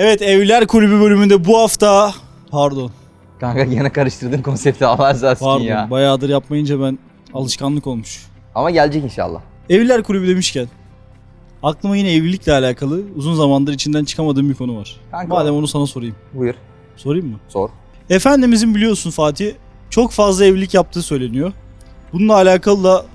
Evet Evliler Kulübü bölümünde bu hafta pardon Kanka gene karıştırdın konsepti Allah razı olsun pardon ya. bayağıdır yapmayınca ben alışkanlık olmuş. Ama gelecek inşallah. Evliler Kulübü demişken aklıma yine evlilikle alakalı uzun zamandır içinden çıkamadığım bir konu var. Kanka Madem onu sana sorayım. buyur Sorayım mı? sor. Efendimizin biliyorsun Fatih çok fazla evlilik yaptığı söyleniyor. Bununla alakalı da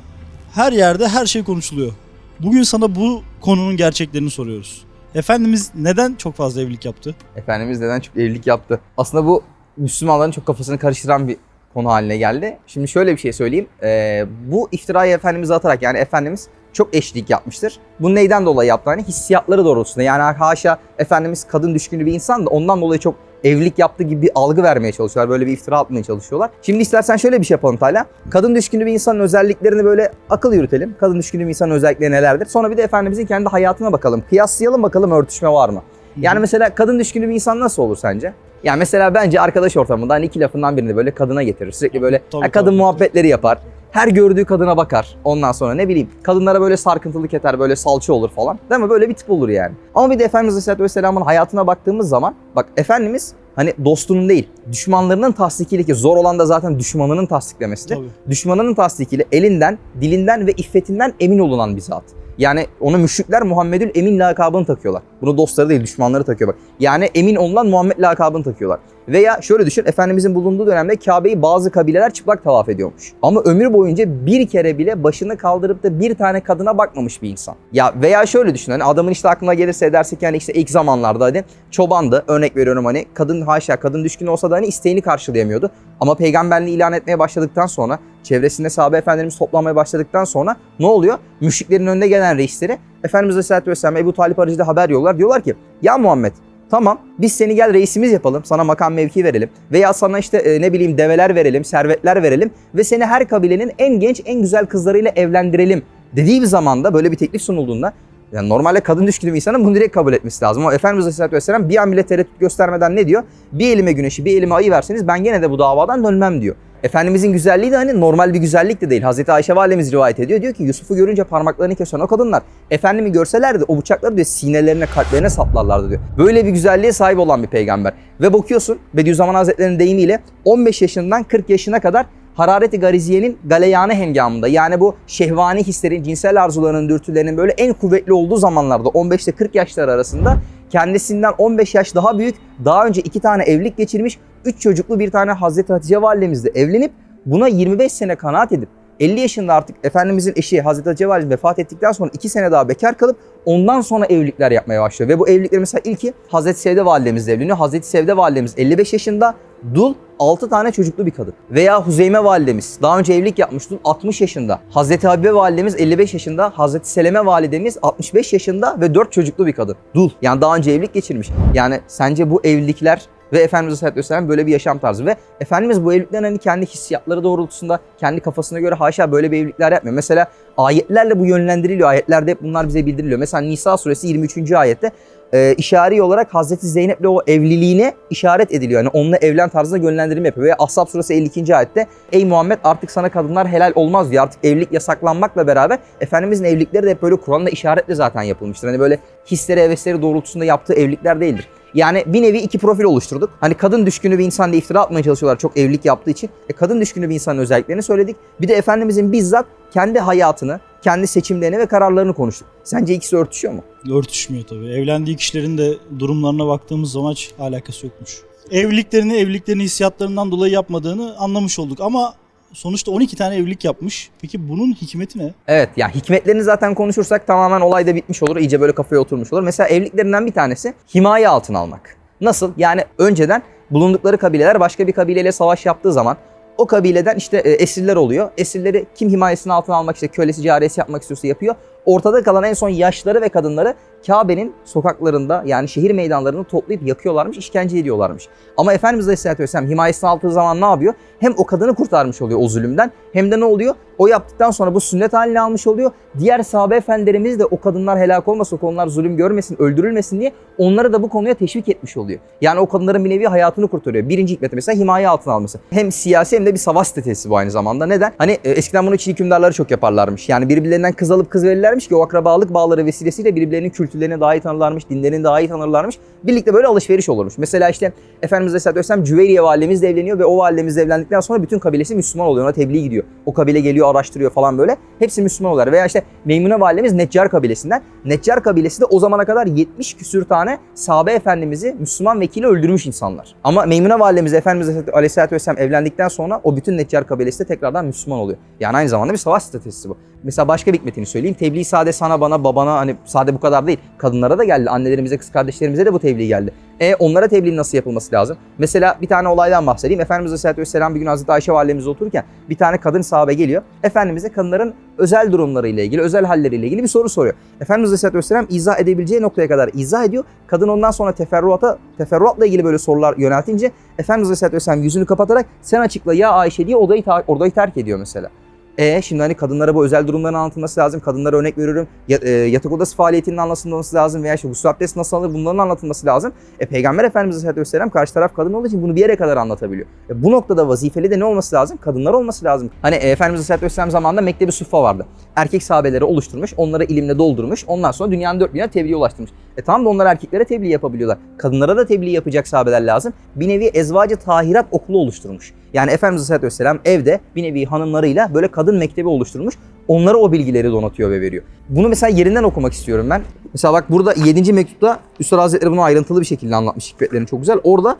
her yerde her şey konuşuluyor. Bugün sana bu konunun gerçeklerini soruyoruz. Efendimiz neden çok fazla evlilik yaptı? Efendimiz neden çok evlilik yaptı? Aslında bu Müslümanların çok kafasını karıştıran bir konu haline geldi. Şimdi şöyle bir şey söyleyeyim. Ee, bu iftirayı Efendimiz'e atarak yani Efendimiz çok eşlik yapmıştır. Bu neyden dolayı yaptı? Hani hissiyatları doğrultusunda. Yani haşa Efendimiz kadın düşkünü bir insan da ondan dolayı çok evlilik yaptığı gibi bir algı vermeye çalışıyorlar. Böyle bir iftira atmaya çalışıyorlar. Şimdi istersen şöyle bir şey yapalım Tayla. Kadın düşkünü bir insanın özelliklerini böyle akıl yürütelim. Kadın düşkünü bir insanın özellikleri nelerdir? Sonra bir de Efendimizin kendi hayatına bakalım. Kıyaslayalım bakalım örtüşme var mı? Yani mesela kadın düşkünü bir insan nasıl olur sence? Yani mesela bence arkadaş ortamında hani iki lafından birini böyle kadına getirir. Sürekli böyle Tabii, ha, kadın tabii. muhabbetleri yapar. Her gördüğü kadına bakar. Ondan sonra ne bileyim kadınlara böyle sarkıntılık eder, böyle salça olur falan. Değil mi? Böyle bir tip olur yani. Ama bir de Efendimiz Aleyhisselatü Vesselam'ın hayatına baktığımız zaman bak Efendimiz hani dostunun değil düşmanlarının tasdikiyle ki zor olan da zaten düşmanının tasdiklemesidir. Tabii. Düşmanının tasdikiyle elinden, dilinden ve iffetinden emin olunan bir zat. Yani ona müşrikler Muhammedül Emin lakabını takıyorlar. Bunu dostları değil düşmanları takıyor bak. Yani emin olunan Muhammed lakabını takıyorlar. Veya şöyle düşün Efendimizin bulunduğu dönemde Kabe'yi bazı kabileler çıplak tavaf ediyormuş. Ama ömür boyunca bir kere bile başını kaldırıp da bir tane kadına bakmamış bir insan. Ya veya şöyle düşün hani adamın işte aklına gelirse edersek yani işte ilk zamanlarda hadi çobandı örnek veriyorum hani kadın haşa kadın düşkün olsa da hani isteğini karşılayamıyordu. Ama peygamberliği ilan etmeye başladıktan sonra çevresinde sahabe efendilerimiz toplanmaya başladıktan sonra ne oluyor? Müşriklerin önüne gelen reisleri Efendimiz Aleyhisselatü Vesselam Ebu Talip aracılığıyla haber yollar. Diyorlar ki ya Muhammed Tamam biz seni gel reisimiz yapalım. Sana makam mevki verelim. Veya sana işte e, ne bileyim develer verelim, servetler verelim. Ve seni her kabilenin en genç, en güzel kızlarıyla evlendirelim. Dediği bir zamanda böyle bir teklif sunulduğunda yani normalde kadın düşkünü bir insanın bunu direkt kabul etmesi lazım. Ama Efendimiz Aleyhisselatü Vesselam bir an bile tereddüt göstermeden ne diyor? Bir elime güneşi, bir elime ayı verseniz ben gene de bu davadan dönmem diyor. Efendimizin güzelliği de hani normal bir güzellik de değil. Hazreti Ayşe validemiz rivayet ediyor. Diyor ki Yusuf'u görünce parmaklarını kesen o kadınlar Efendimi görselerdi o bıçakları diyor sinelerine kalplerine saplarlardı diyor. Böyle bir güzelliğe sahip olan bir peygamber. Ve bakıyorsun Bediüzzaman Hazretleri'nin deyimiyle 15 yaşından 40 yaşına kadar harareti gariziyenin galeyanı hengamında yani bu şehvani hislerin, cinsel arzularının, dürtülerinin böyle en kuvvetli olduğu zamanlarda 15 ile 40 yaşlar arasında kendisinden 15 yaş daha büyük, daha önce iki tane evlilik geçirmiş, 3 çocuklu bir tane Hazreti Hatice validemizle evlenip buna 25 sene kanaat edip 50 yaşında artık Efendimizin eşi Hazreti Hatice validemiz vefat ettikten sonra 2 sene daha bekar kalıp ondan sonra evlilikler yapmaya başlıyor. Ve bu evlilikler mesela ilki Hazreti Sevde validemizle evleniyor. Hazreti Sevde validemiz 55 yaşında dul 6 tane çocuklu bir kadın. Veya Huzeyme validemiz daha önce evlilik yapmış dul 60 yaşında. Hazreti Habibe validemiz 55 yaşında. Hazreti Seleme validemiz 65 yaşında ve 4 çocuklu bir kadın. Dul. Yani daha önce evlilik geçirmiş. Yani sence bu evlilikler ve Efendimiz Aleyhisselatü Vesselam böyle bir yaşam tarzı ve Efendimiz bu evliliklerin hani kendi hissiyatları doğrultusunda kendi kafasına göre haşa böyle bir evlilikler yapmıyor. Mesela ayetlerle bu yönlendiriliyor. Ayetlerde hep bunlar bize bildiriliyor. Mesela Nisa suresi 23. ayette e, işari olarak Hazreti Zeynep'le o evliliğine işaret ediliyor. Yani onunla evlen tarzında yönlendirme yapıyor. Ve Ashab suresi 52. ayette ey Muhammed artık sana kadınlar helal olmaz diyor. Artık evlilik yasaklanmakla beraber Efendimizin evlilikleri de hep böyle Kur'an'la işaretle zaten yapılmıştır. Hani böyle hisleri, hevesleri doğrultusunda yaptığı evlilikler değildir. Yani bir nevi iki profil oluşturduk. Hani kadın düşkünü bir insan diye iftira atmaya çalışıyorlar çok evlilik yaptığı için. E kadın düşkünü bir insanın özelliklerini söyledik. Bir de Efendimizin bizzat kendi hayatını, kendi seçimlerini ve kararlarını konuştuk. Sence ikisi örtüşüyor mu? Örtüşmüyor tabii. Evlendiği kişilerin de durumlarına baktığımız zaman hiç alakası yokmuş. Evliliklerini, evliliklerini hissiyatlarından dolayı yapmadığını anlamış olduk ama sonuçta 12 tane evlilik yapmış. Peki bunun hikmeti ne? Evet yani hikmetlerini zaten konuşursak tamamen olay da bitmiş olur. İyice böyle kafaya oturmuş olur. Mesela evliliklerinden bir tanesi himaye altına almak. Nasıl? Yani önceden bulundukları kabileler başka bir kabileyle savaş yaptığı zaman o kabileden işte e, esirler oluyor. Esirleri kim himayesinin altına almak işte kölesi cariyesi yapmak istiyorsa yapıyor. Ortada kalan en son yaşları ve kadınları Kabe'nin sokaklarında yani şehir meydanlarını toplayıp yakıyorlarmış, işkence ediyorlarmış. Ama Efendimiz Aleyhisselatü Vesselam himayesine aldığı zaman ne yapıyor? Hem o kadını kurtarmış oluyor o zulümden hem de ne oluyor? O yaptıktan sonra bu sünnet haline almış oluyor. Diğer sahabe efendilerimiz de o kadınlar helak olmasın, o konular zulüm görmesin, öldürülmesin diye onları da bu konuya teşvik etmiş oluyor. Yani o kadınların bir nevi hayatını kurtarıyor. Birinci hikmeti mesela himaye altına alması. Hem siyasi hem de bir savaş stratejisi bu aynı zamanda. Neden? Hani e, eskiden bunu Çin hükümdarları çok yaparlarmış. Yani birbirlerinden kız alıp kız verirler gelmiş ki o akrabalık bağları vesilesiyle birbirlerinin kültürlerini daha iyi tanırlarmış, dinlerini daha iyi tanırlarmış. Birlikte böyle alışveriş olurmuş. Mesela işte Efendimiz Aleyhisselatü Vesselam Cüveyriye validemizle evleniyor ve o validemizle evlendikten sonra bütün kabilesi Müslüman oluyor. Ona tebliğ gidiyor. O kabile geliyor, araştırıyor falan böyle. Hepsi Müslüman oluyorlar. Veya işte Meymune validemiz Neccar kabilesinden. Neccar kabilesi de o zamana kadar 70 küsür tane sahabe efendimizi Müslüman vekili öldürmüş insanlar. Ama Meymune validemiz Efendimiz Aleyhisselatü Vesselam evlendikten sonra o bütün Neccar kabilesi de tekrardan Müslüman oluyor. Yani aynı zamanda bir savaş stratejisi bu. Mesela başka bir hikmetini söyleyeyim. Tebliğ sade sana bana babana hani sade bu kadar değil. Kadınlara da geldi. Annelerimize, kız kardeşlerimize de bu tebliğ geldi. E onlara tebliğin nasıl yapılması lazım? Mesela bir tane olaydan bahsedeyim. Efendimiz Aleyhisselatü Vesselam bir gün Hazreti Ayşe validemiz otururken bir tane kadın sahabe geliyor. Efendimiz'e kadınların özel durumlarıyla ilgili, özel halleriyle ilgili bir soru soruyor. Efendimiz Aleyhisselatü Vesselam izah edebileceği noktaya kadar izah ediyor. Kadın ondan sonra teferruata, teferruatla ilgili böyle sorular yöneltince Efendimiz Aleyhisselatü Vesselam yüzünü kapatarak sen açıkla ya Ayşe diye odayı, odayı terk ediyor mesela. E şimdi hani kadınlara bu özel durumların anlatılması lazım. Kadınlara örnek veriyorum. E, yatak odası faaliyetinin anlatılması lazım veya işte gusül abdesti nasıl alınır bunların anlatılması lazım. E Peygamber Efendimiz Aleyhisselatü Vesselam karşı taraf kadın olduğu için bunu bir yere kadar anlatabiliyor. E, bu noktada vazifeli de ne olması lazım? Kadınlar olması lazım. Hani e, Efendimiz Aleyhisselatü Vesselam zamanında Mektebi Suffa vardı. Erkek sahabeleri oluşturmuş, onları ilimle doldurmuş. Ondan sonra dünyanın dört bir yanına tebliğ ulaştırmış. E tamam da onlar erkeklere tebliğ yapabiliyorlar. Kadınlara da tebliğ yapacak sahabeler lazım. Bir nevi ezvacı tahirat okulu oluşturmuş. Yani Efendimiz Aleyhisselatü Vesselam evde bir nevi hanımlarıyla böyle kadın mektebi oluşturmuş. Onlara o bilgileri donatıyor ve veriyor. Bunu mesela yerinden okumak istiyorum ben. Mesela bak burada 7. mektupta Üstad Hazretleri bunu ayrıntılı bir şekilde anlatmış hikmetlerini çok güzel. Orada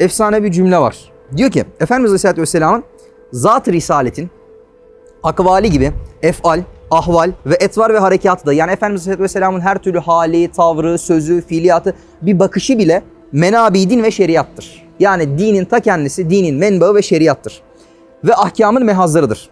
efsane bir cümle var. Diyor ki Efendimiz Aleyhisselatü Vesselam'ın zat-ı risaletin akvali gibi efal, ahval ve etvar ve harekatı da yani Efendimiz Aleyhisselatü Vesselam'ın her türlü hali, tavrı, sözü, fiiliyatı bir bakışı bile menabi din ve şeriattır. Yani dinin ta kendisi dinin menbaı ve şeriattır. Ve ahkamın mehazlarıdır.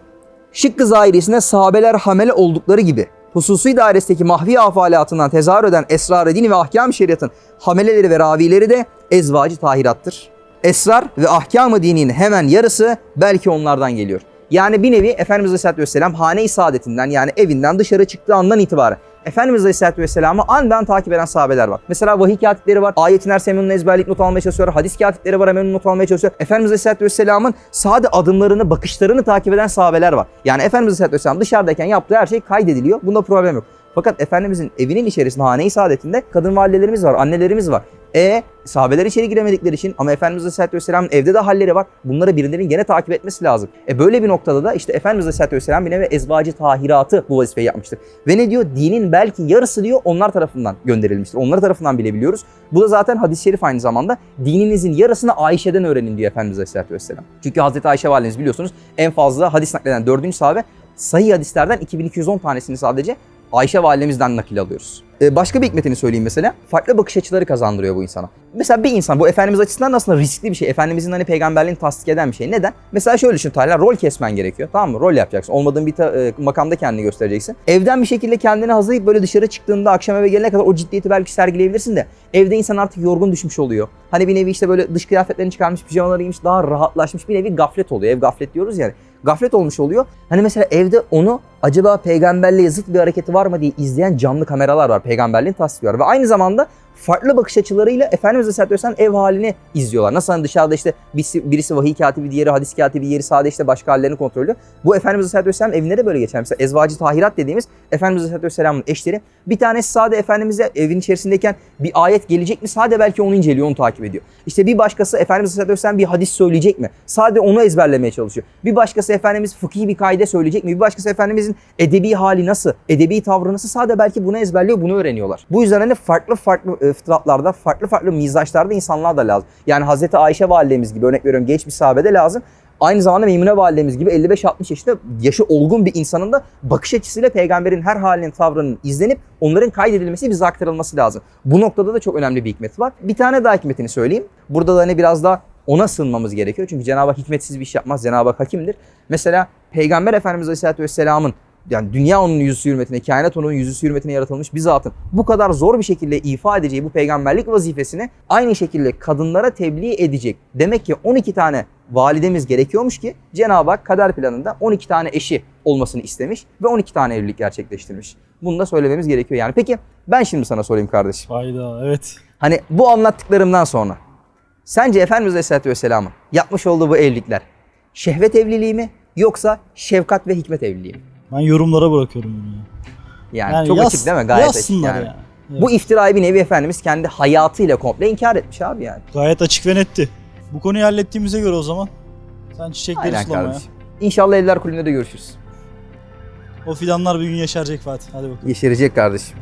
Şıkkı zahirisinde sahabeler hamele oldukları gibi hususi dairesindeki mahvi afalatından tezahür eden esrar-ı din ve ahkam şeriatın hameleleri ve ravileri de ezvacı tahirattır. Esrar ve ahkam-ı dinin hemen yarısı belki onlardan geliyor. Yani bir nevi Efendimiz Aleyhisselatü Vesselam hane-i saadetinden yani evinden dışarı çıktığı andan itibaren Efendimiz Aleyhisselatü Vesselam'ı andan takip eden sahabeler var. Mesela vahiy katipleri var. Ayetin her semenini ezberleyip not almaya çalışıyorlar. Hadis katipleri var hemen not almaya çalışıyor. Efendimiz Aleyhisselatü Vesselam'ın sade adımlarını, bakışlarını takip eden sahabeler var. Yani Efendimiz Aleyhisselatü Vesselam dışarıdayken yaptığı her şey kaydediliyor. Bunda problem yok. Fakat Efendimizin evinin içerisinde hane-i saadetinde kadın validelerimiz var, annelerimiz var. E sahabeler içeri giremedikleri için ama Efendimiz Aleyhisselatü Vesselam'ın evde de halleri var. Bunları birilerinin gene takip etmesi lazım. E böyle bir noktada da işte Efendimiz Aleyhisselatü Vesselam bir nevi ezvacı tahiratı bu vazifeyi yapmıştır. Ve ne diyor? Dinin belki yarısı diyor onlar tarafından gönderilmiştir. Onlar tarafından bilebiliyoruz. Bu da zaten hadis-i şerif aynı zamanda dininizin yarısını Ayşe'den öğrenin diyor Efendimiz Aleyhisselatü Vesselam. Çünkü Hazreti Ayşe validemiz biliyorsunuz en fazla hadis nakleden dördüncü sahabe sahih hadislerden 2210 tanesini sadece Ayşe validemizden nakil alıyoruz. Ee, başka bir hikmetini söyleyeyim mesela. Farklı bakış açıları kazandırıyor bu insana. Mesela bir insan bu Efendimiz açısından da aslında riskli bir şey. Efendimizin hani peygamberliğini tasdik eden bir şey. Neden? Mesela şöyle düşün Talha rol kesmen gerekiyor. Tamam mı? Rol yapacaksın. Olmadığın bir e, makamda kendini göstereceksin. Evden bir şekilde kendini hazırlayıp böyle dışarı çıktığında akşam eve gelene kadar o ciddiyeti belki sergileyebilirsin de evde insan artık yorgun düşmüş oluyor. Hani bir nevi işte böyle dış kıyafetlerini çıkarmış, pijamaları giymiş, daha rahatlaşmış bir nevi gaflet oluyor. Ev gaflet diyoruz yani. Gaflet olmuş oluyor. Hani mesela evde onu acaba peygamberliğe zıt bir hareketi var mı diye izleyen canlı kameralar var. Peygamberliğin tasviri var. Ve aynı zamanda farklı bakış açılarıyla Efendimiz Aleyhisselatü Vesselam ev halini izliyorlar. Nasıl hani dışarıda işte birisi, birisi vahiy katibi, diğeri hadis katibi, diğeri sade işte başka hallerini kontrol ediyor. Bu Efendimiz Aleyhisselatü Vesselam evinde de böyle geçer. Mesela ezvacı tahirat dediğimiz Efendimiz Aleyhisselatü Vesselam'ın eşleri. Bir tanesi sade Efendimiz'e evin içerisindeyken bir ayet gelecek mi? Sade belki onu inceliyor, onu takip ediyor. İşte bir başkası Efendimiz Aleyhisselatü Vesselam bir hadis söyleyecek mi? Sade onu ezberlemeye çalışıyor. Bir başkası Efendimiz fıkhi bir kaide söyleyecek mi? Bir başkası Efendimizin edebi hali nasıl? Edebi tavrı nasıl? Sade belki bunu ezberliyor, bunu öğreniyorlar. Bu yüzden hani farklı farklı fıtratlarda, farklı farklı mizaçlarda insanlar da lazım. Yani Hazreti Ayşe validemiz gibi örnek veriyorum genç bir sahabede lazım. Aynı zamanda Meymune validemiz gibi 55-60 yaşında yaşı olgun bir insanın da bakış açısıyla peygamberin her halinin tavrının izlenip onların kaydedilmesi bize aktarılması lazım. Bu noktada da çok önemli bir hikmet var. Bir tane daha hikmetini söyleyeyim. Burada da hani biraz daha ona sığınmamız gerekiyor. Çünkü Cenab-ı Hak hikmetsiz bir iş yapmaz. Cenab-ı Hak hakimdir. Mesela Peygamber Efendimiz Aleyhisselatü Vesselam'ın yani dünya onun yüzüsü hürmetine, kainat onun yüzüsü hürmetine yaratılmış bir zatın bu kadar zor bir şekilde ifa edeceği bu peygamberlik vazifesini aynı şekilde kadınlara tebliğ edecek. Demek ki 12 tane validemiz gerekiyormuş ki Cenab-ı Hak kader planında 12 tane eşi olmasını istemiş ve 12 tane evlilik gerçekleştirmiş. Bunu da söylememiz gerekiyor yani. Peki ben şimdi sana sorayım kardeşim. Hayda evet. Hani bu anlattıklarımdan sonra sence Efendimiz Aleyhisselatü Vesselam'ın yapmış olduğu bu evlilikler şehvet evliliği mi yoksa şefkat ve hikmet evliliği mi? Ben yorumlara bırakıyorum bunu ya. Yani, çok yaz- açık değil mi? Gayet açık yani. yani. Bu iftirayı bir nevi Efendimiz kendi hayatıyla komple inkar etmiş abi yani. Gayet açık ve netti. Bu konuyu hallettiğimize göre o zaman sen çiçekleri Aynen sulamaya. kardeşim. İnşallah Eller Kulübü'nde de görüşürüz. O fidanlar bir gün yeşerecek Fatih. Hadi bakalım. Yeşerecek kardeşim.